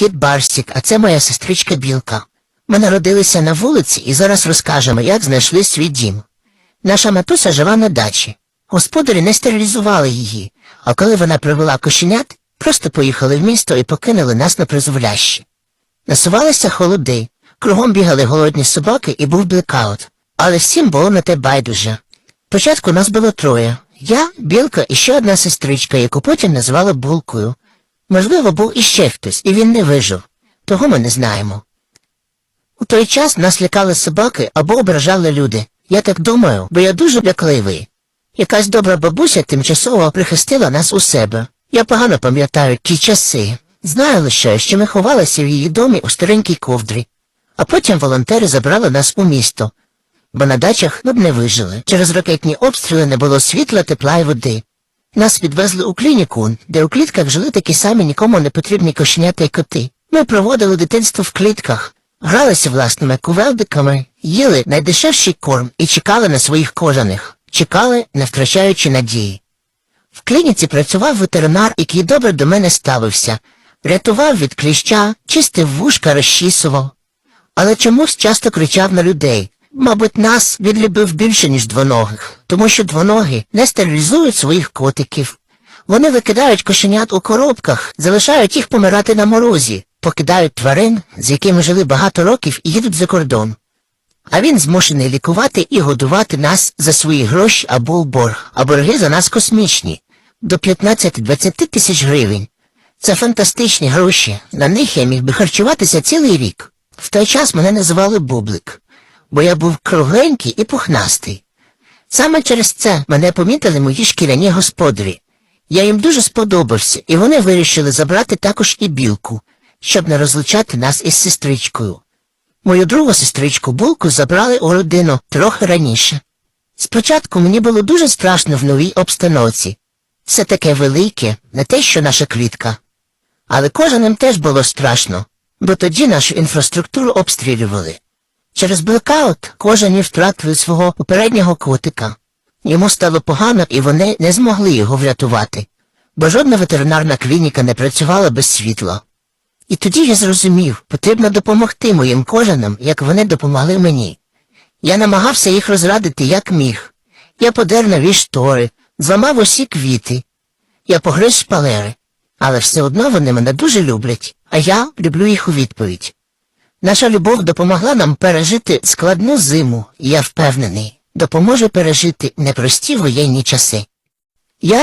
кіт Барсік, а це моя сестричка Білка. Ми народилися на вулиці і зараз розкажемо, як знайшли свій дім. Наша матуся жила на дачі. Господарі не стерилізували її, а коли вона привела кошенят, просто поїхали в місто і покинули нас на призволяще. Насувалися холоди, кругом бігали голодні собаки і був блекаут. Але всім було на те байдуже. Спочатку нас було троє. Я, Білка і ще одна сестричка, яку потім назвали Булкою. Можливо, був іще хтось, і він не вижив. Того ми не знаємо. У той час нас лякали собаки або ображали люди. Я так думаю, бо я дуже лякливий. Якась добра бабуся тимчасово прихистила нас у себе. Я погано пам'ятаю ті часи. Знаю лише, що ми ховалися в її домі у старенькій ковдрі. А потім волонтери забрали нас у місто, бо на дачах ми б не вижили. Через ракетні обстріли не було світла, тепла і води. Нас відвезли у клініку, де у клітках жили такі самі нікому не потрібні кошенята й коти. Ми проводили дитинство в клітках, гралися власними кувелдиками, їли найдешевший корм і чекали на своїх кожаних, чекали, не втрачаючи надії. В клініці працював ветеринар, який добре до мене ставився, рятував від кліща, чистив вушка, розчісував. Але чомусь часто кричав на людей. Мабуть, нас він любив більше, ніж двоногих, тому що двоногі не стерилізують своїх котиків. Вони викидають кошенят у коробках, залишають їх помирати на морозі, покидають тварин, з якими жили багато років і їдуть за кордон. А він змушений лікувати і годувати нас за свої гроші або борг, а борги за нас космічні до 15-20 тисяч гривень. Це фантастичні гроші. На них я міг би харчуватися цілий рік. В той час мене називали Бублик, бо я був кругленький і пухнастий. Саме через це мене помітили мої шкіряні господарі. Я їм дуже сподобався, і вони вирішили забрати також і білку, щоб не розлучати нас із сестричкою. Мою другу сестричку Булку забрали у родину трохи раніше. Спочатку мені було дуже страшно в новій обстановці. Все таке велике, не те, що наша квітка. Але кожанам теж було страшно, бо тоді нашу інфраструктуру обстрілювали. Через блекаут кожані втратили свого попереднього котика. Йому стало погано, і вони не змогли його врятувати, бо жодна ветеринарна клініка не працювала без світла. І тоді я зрозумів, потрібно допомогти моїм кожанам, як вони допомогли мені. Я намагався їх розрадити, як міг. Я подер нові штори, зламав усі квіти. Я погриз шпалери, але все одно вони мене дуже люблять, а я люблю їх у відповідь. Наша любов допомогла нам пережити складну зиму, я впевнений, допоможе пережити непрості воєнні часи. Я